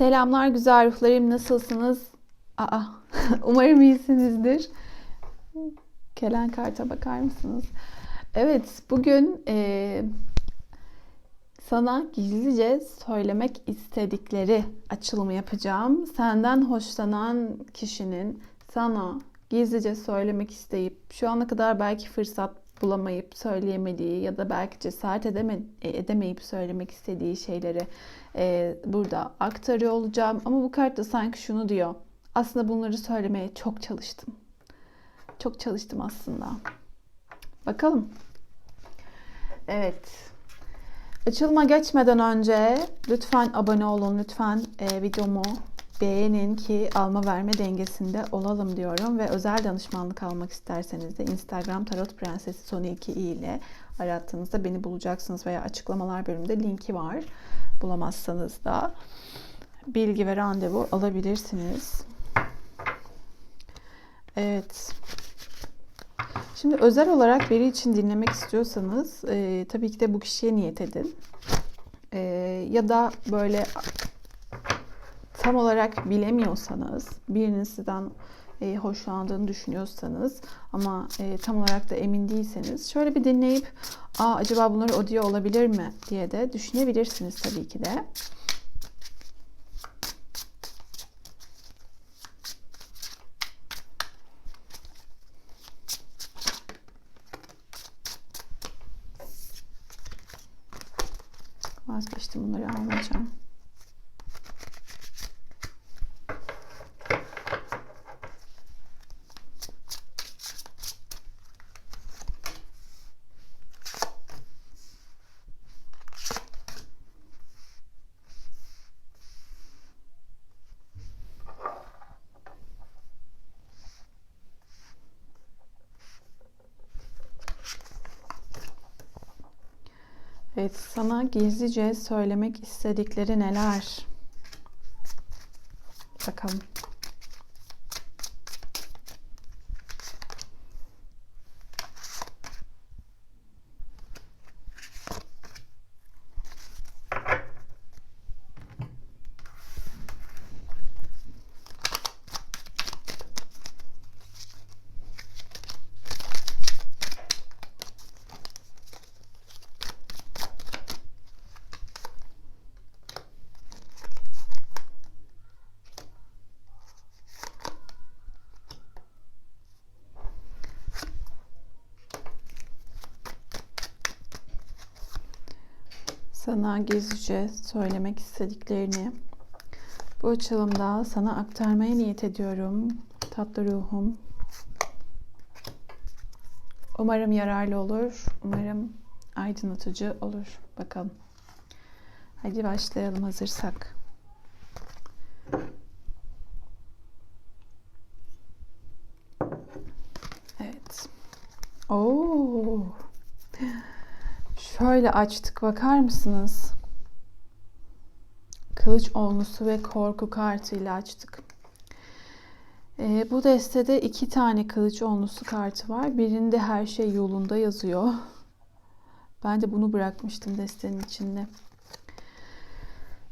Selamlar güzel ruhlarım nasılsınız? Aa, umarım iyisinizdir. Gelen karta bakar mısınız? Evet bugün e, sana gizlice söylemek istedikleri açılımı yapacağım. Senden hoşlanan kişinin sana gizlice söylemek isteyip şu ana kadar belki fırsat bulamayıp söyleyemediği ya da belki cesaret edeme, edemeyip söylemek istediği şeyleri e, burada aktarıyor olacağım. Ama bu kartta sanki şunu diyor. Aslında bunları söylemeye çok çalıştım. Çok çalıştım aslında. Bakalım. Evet. Açılma geçmeden önce lütfen abone olun. Lütfen e, videomu beğenin ki alma verme dengesinde olalım diyorum ve özel danışmanlık almak isterseniz de Instagram Tarot Prensesi Sonu 2 i ile arattığınızda beni bulacaksınız veya açıklamalar bölümünde linki var. Bulamazsanız da bilgi ve randevu alabilirsiniz. Evet. Şimdi özel olarak biri için dinlemek istiyorsanız e, tabii ki de bu kişiye niyet edin. E, ya da böyle tam olarak bilemiyorsanız, birinin sizden e, hoşlandığını düşünüyorsanız ama e, tam olarak da emin değilseniz şöyle bir dinleyip Aa, acaba bunları o diyor olabilir mi diye de düşünebilirsiniz tabii ki de. Evet, sana gizlice söylemek istedikleri neler? Bakalım. Sana gizlice söylemek istediklerini bu açılımda sana aktarmaya niyet ediyorum. Tatlı ruhum. Umarım yararlı olur. Umarım aydınlatıcı olur. Bakalım. Hadi başlayalım hazırsak. Evet. Oo. Şöyle açtık bakar mısınız? Kılıç onlusu ve korku kartıyla açtık. Ee, bu destede iki tane kılıç onlusu kartı var. Birinde her şey yolunda yazıyor. Ben de bunu bırakmıştım destenin içinde.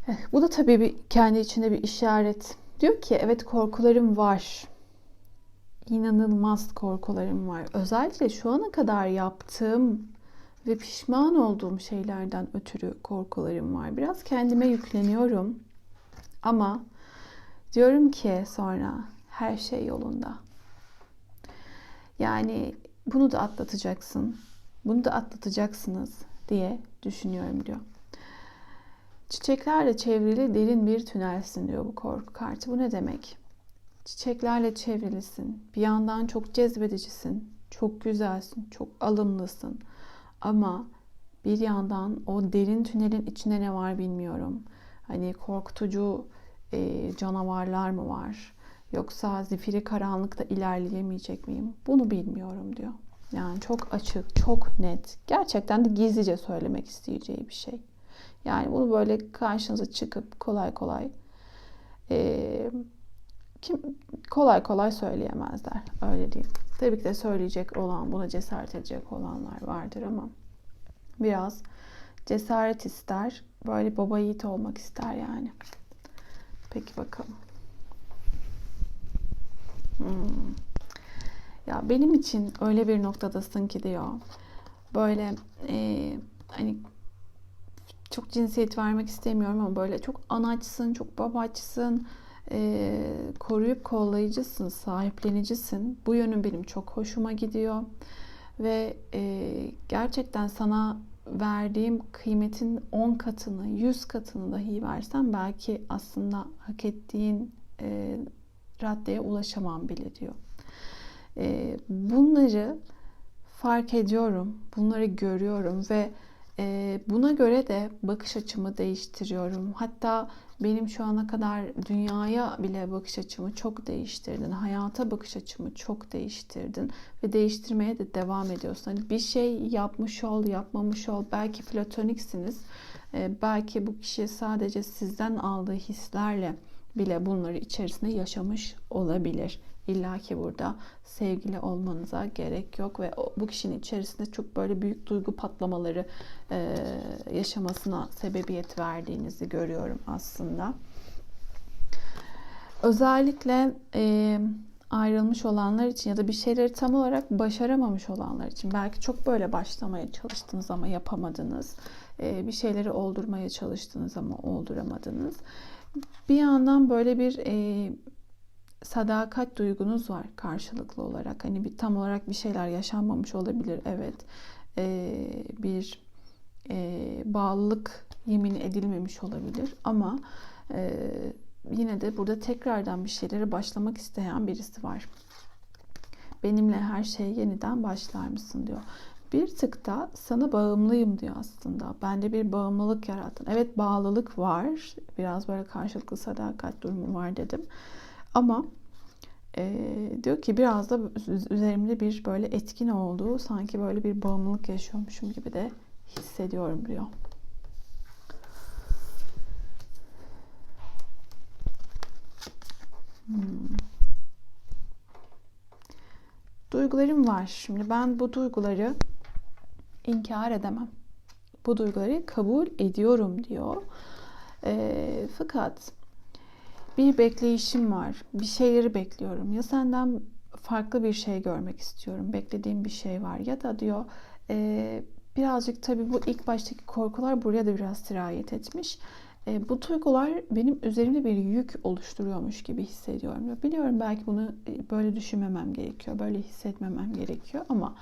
Eh, bu da tabii bir, kendi içinde bir işaret. Diyor ki evet korkularım var. İnanılmaz korkularım var. Özellikle şu ana kadar yaptığım ve pişman olduğum şeylerden ötürü korkularım var. Biraz kendime yükleniyorum. Ama diyorum ki sonra her şey yolunda. Yani bunu da atlatacaksın. Bunu da atlatacaksınız diye düşünüyorum diyor. Çiçeklerle çevrili derin bir tünelsin diyor bu korku kartı. Bu ne demek? Çiçeklerle çevrilisin. Bir yandan çok cezbedicisin. Çok güzelsin. Çok alımlısın ama bir yandan o derin tünelin içinde ne var bilmiyorum. Hani korkutucu e, canavarlar mı var? Yoksa zifiri karanlıkta ilerleyemeyecek miyim? Bunu bilmiyorum diyor. Yani çok açık, çok net. Gerçekten de gizlice söylemek isteyeceği bir şey. Yani bunu böyle karşınıza çıkıp kolay kolay e, kim kolay kolay söyleyemezler. Öyle diyeyim. Tabii ki de söyleyecek olan, buna cesaret edecek olanlar vardır ama biraz cesaret ister. Böyle baba yiğit olmak ister yani. Peki bakalım. Hmm. Ya benim için öyle bir noktadasın ki diyor. Böyle e, hani çok cinsiyet vermek istemiyorum ama böyle çok anaçsın, çok babaçsın, e, koruyup kollayıcısın, sahiplenicisin. Bu yönün benim çok hoşuma gidiyor. Ve e, gerçekten sana verdiğim kıymetin 10 katını, 100 katını dahi versem belki aslında hak ettiğin e, raddeye ulaşamam bile diyor. E, bunları fark ediyorum, bunları görüyorum ve buna göre de bakış açımı değiştiriyorum. Hatta benim şu ana kadar dünyaya bile bakış açımı çok değiştirdin. Hayata bakış açımı çok değiştirdin. Ve değiştirmeye de devam ediyorsun. Hani bir şey yapmış ol, yapmamış ol. Belki platoniksiniz. Belki bu kişi sadece sizden aldığı hislerle bile bunları içerisinde yaşamış olabilir. İlla ki burada sevgili olmanıza gerek yok ve bu kişinin içerisinde çok böyle büyük duygu patlamaları e, yaşamasına sebebiyet verdiğinizi görüyorum aslında. Özellikle e, ayrılmış olanlar için ya da bir şeyleri tam olarak başaramamış olanlar için belki çok böyle başlamaya çalıştınız ama yapamadınız. E, bir şeyleri oldurmaya çalıştınız ama olduramadınız. Bir yandan böyle bir e, sadakat duygunuz var karşılıklı olarak. Hani bir tam olarak bir şeyler yaşanmamış olabilir. Evet. Ee, bir e, bağlılık yemin edilmemiş olabilir ama e, yine de burada tekrardan bir şeylere başlamak isteyen birisi var. Benimle her şey yeniden başlar mısın diyor. Bir tık da sana bağımlıyım diyor aslında. Bende bir bağımlılık yarattın. Evet bağlılık var. Biraz böyle karşılıklı sadakat durumu var dedim. Ama e, diyor ki biraz da üzerimde bir böyle etkin olduğu sanki böyle bir bağımlılık yaşıyormuşum gibi de hissediyorum diyor. Hmm. Duygularım var. Şimdi ben bu duyguları inkar edemem. Bu duyguları kabul ediyorum diyor. E, fakat bir bekleyişim var. Bir şeyleri bekliyorum. Ya senden farklı bir şey görmek istiyorum. Beklediğim bir şey var. Ya da diyor e, birazcık tabii bu ilk baştaki korkular buraya da biraz sirayet etmiş. E, bu duygular benim üzerimde bir yük oluşturuyormuş gibi hissediyorum. Biliyorum belki bunu e, böyle düşünmemem gerekiyor. Böyle hissetmemem gerekiyor ama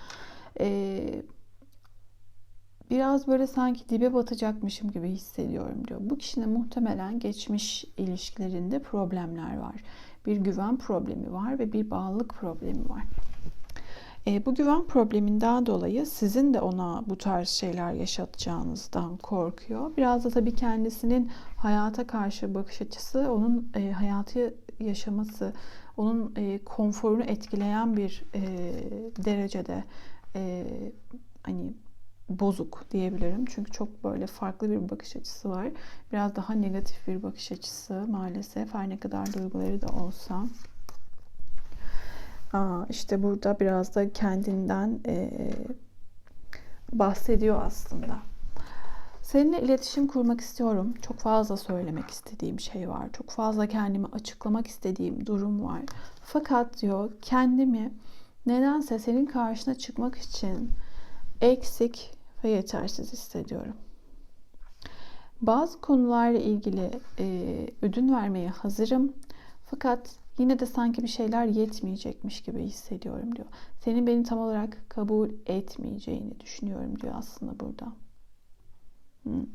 e, biraz böyle sanki dibe batacakmışım gibi hissediyorum diyor. Bu kişinin muhtemelen geçmiş ilişkilerinde problemler var. Bir güven problemi var ve bir bağlılık problemi var. E, bu güven probleminden dolayı sizin de ona bu tarz şeyler yaşatacağınızdan korkuyor. Biraz da tabii kendisinin hayata karşı bakış açısı, onun e, hayatı yaşaması, onun e, konforunu etkileyen bir e, derecede e, hani bozuk diyebilirim. Çünkü çok böyle farklı bir bakış açısı var. Biraz daha negatif bir bakış açısı maalesef. Her ne kadar duyguları da olsa. Aa, işte burada biraz da kendinden e, bahsediyor aslında. Seninle iletişim kurmak istiyorum. Çok fazla söylemek istediğim şey var. Çok fazla kendimi açıklamak istediğim durum var. Fakat diyor kendimi nedense senin karşına çıkmak için eksik ve yetersiz hissediyorum. Bazı konularla ilgili e, ödün vermeye hazırım. Fakat yine de sanki bir şeyler yetmeyecekmiş gibi hissediyorum diyor. Senin beni tam olarak kabul etmeyeceğini düşünüyorum diyor aslında burada. Hmm.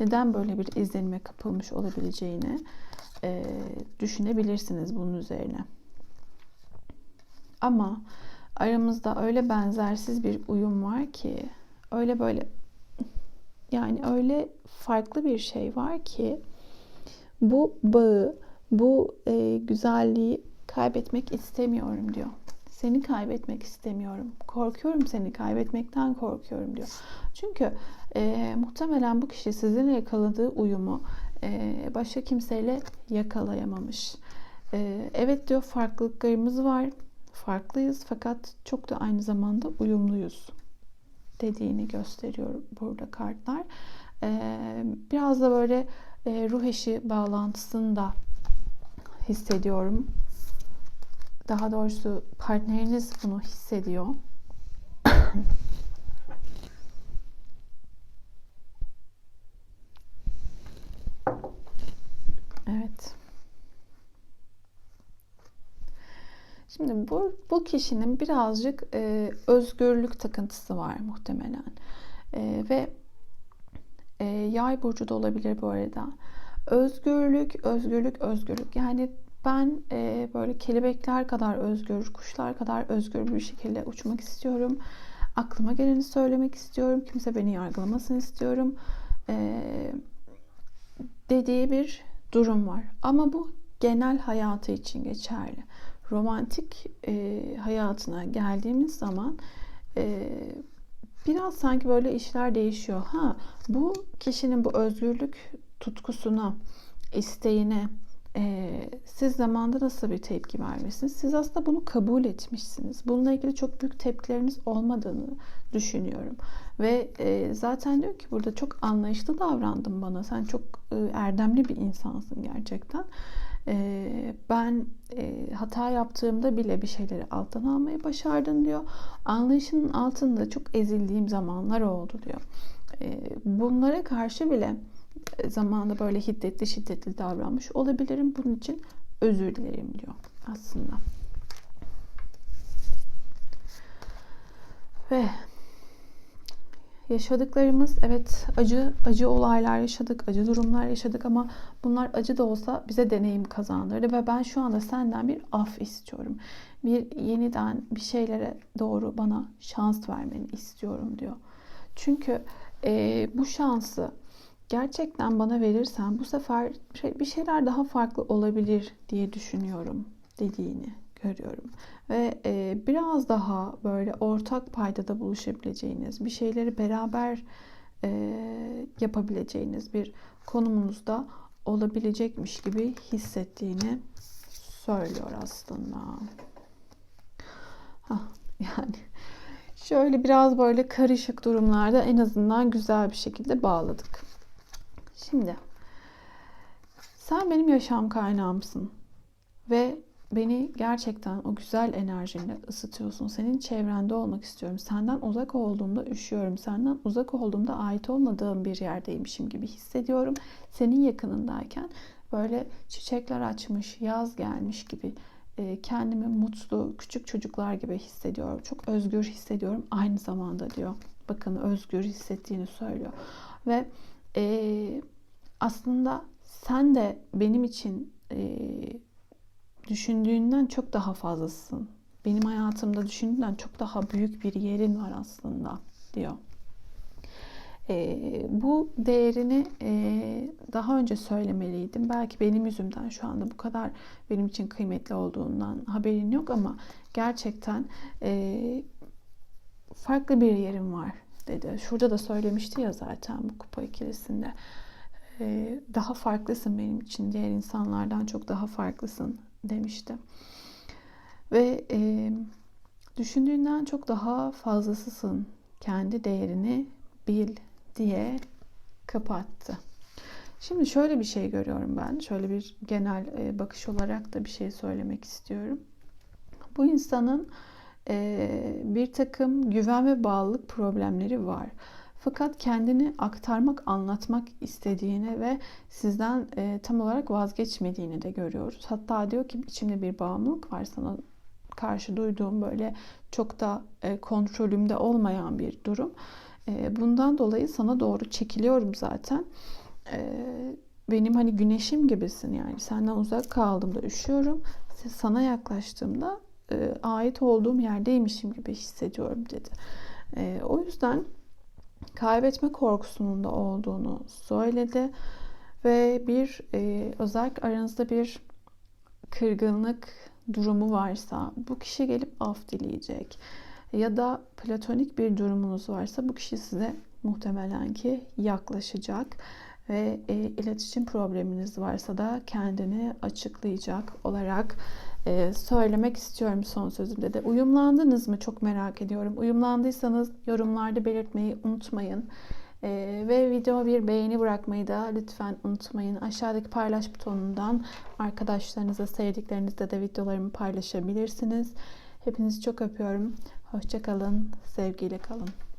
Neden böyle bir izlenime kapılmış olabileceğini e, düşünebilirsiniz bunun üzerine. Ama aramızda öyle benzersiz bir uyum var ki öyle böyle yani öyle farklı bir şey var ki bu bağı, bu e, güzelliği kaybetmek istemiyorum diyor. Seni kaybetmek istemiyorum. Korkuyorum seni kaybetmekten korkuyorum diyor. Çünkü e, muhtemelen bu kişi sizinle yakaladığı uyumu e, başka kimseyle yakalayamamış. E, evet diyor farklılıklarımız var. Farklıyız fakat çok da aynı zamanda uyumluyuz dediğini gösteriyor burada kartlar. Biraz da böyle ruh eşi bağlantısını da hissediyorum. Daha doğrusu partneriniz bunu hissediyor. evet. Şimdi bu, bu kişinin birazcık e, özgürlük takıntısı var muhtemelen. E, ve e, yay burcu da olabilir bu arada. Özgürlük, özgürlük, özgürlük. Yani ben e, böyle kelebekler kadar özgür, kuşlar kadar özgür bir şekilde uçmak istiyorum. Aklıma geleni söylemek istiyorum. Kimse beni yargılamasın istiyorum. E, dediği bir durum var. Ama bu genel hayatı için geçerli. Romantik e, hayatına geldiğimiz zaman e, biraz sanki böyle işler değişiyor. Ha, bu kişinin bu özgürlük tutkusuna, isteğine e, siz zamanda nasıl bir tepki vermişsiniz? Siz aslında bunu kabul etmişsiniz. Bununla ilgili çok büyük tepkileriniz olmadığını düşünüyorum. Ve e, zaten diyor ki burada çok anlayışlı davrandın bana. Sen çok e, erdemli bir insansın gerçekten. E, ben e, hata yaptığımda bile bir şeyleri alttan almayı başardın diyor. Anlayışının altında çok ezildiğim zamanlar oldu diyor. E, bunlara karşı bile zamanında böyle hiddetli şiddetli davranmış olabilirim. Bunun için özür dilerim diyor aslında. Ve yaşadıklarımız evet acı acı olaylar yaşadık, acı durumlar yaşadık ama bunlar acı da olsa bize deneyim kazandırdı ve ben şu anda senden bir af istiyorum. Bir yeniden bir şeylere doğru bana şans vermeni istiyorum diyor. Çünkü e, bu şansı gerçekten bana verirsen bu sefer şey, bir şeyler daha farklı olabilir diye düşünüyorum dediğini görüyorum. Ve e, biraz daha böyle ortak paydada buluşabileceğiniz, bir şeyleri beraber e, yapabileceğiniz bir konumunuzda olabilecekmiş gibi hissettiğini söylüyor aslında. Hah, yani şöyle biraz böyle karışık durumlarda en azından güzel bir şekilde bağladık. Şimdi sen benim yaşam kaynağımsın ve beni gerçekten o güzel enerjinle ısıtıyorsun. Senin çevrende olmak istiyorum. Senden uzak olduğumda üşüyorum. Senden uzak olduğumda ait olmadığım bir yerdeymişim gibi hissediyorum. Senin yakınındayken böyle çiçekler açmış, yaz gelmiş gibi e, kendimi mutlu, küçük çocuklar gibi hissediyorum. Çok özgür hissediyorum aynı zamanda diyor. Bakın özgür hissettiğini söylüyor. Ve e, aslında sen de benim için e, düşündüğünden çok daha fazlasın. Benim hayatımda düşündüğünden çok daha büyük bir yerin var aslında diyor. E, bu değerini e, daha önce söylemeliydim. Belki benim yüzümden şu anda bu kadar benim için kıymetli olduğundan haberin yok ama gerçekten e, farklı bir yerim var dedi. Şurada da söylemişti ya zaten bu kupa ikilisinde. Ee, daha farklısın benim için. Diğer insanlardan çok daha farklısın demişti. Ve e, düşündüğünden çok daha fazlasısın. Kendi değerini bil diye kapattı. Şimdi şöyle bir şey görüyorum ben. Şöyle bir genel e, bakış olarak da bir şey söylemek istiyorum. Bu insanın e, bir takım güven ve bağlılık problemleri var. Fakat kendini aktarmak, anlatmak istediğini ve sizden e, tam olarak vazgeçmediğini de görüyoruz. Hatta diyor ki içimde bir bağımlılık var sana karşı duyduğum böyle çok da e, kontrolümde olmayan bir durum. E, bundan dolayı sana doğru çekiliyorum zaten. E, benim hani güneşim gibisin yani senden uzak kaldığımda üşüyorum. Sana yaklaştığımda e, ait olduğum yerdeymişim gibi hissediyorum dedi. E, o yüzden kaybetme korkusunun da olduğunu söyledi. Ve bir e, özellikle aranızda bir kırgınlık durumu varsa bu kişi gelip af dileyecek. Ya da platonik bir durumunuz varsa bu kişi size muhtemelen ki yaklaşacak. Ve e, iletişim probleminiz varsa da kendini açıklayacak olarak e, söylemek istiyorum son sözümde de. Uyumlandınız mı çok merak ediyorum. Uyumlandıysanız yorumlarda belirtmeyi unutmayın. Ee, ve video bir beğeni bırakmayı da lütfen unutmayın. Aşağıdaki paylaş butonundan arkadaşlarınıza, sevdiklerinizle de videolarımı paylaşabilirsiniz. Hepinizi çok öpüyorum. Hoşçakalın, sevgiyle kalın.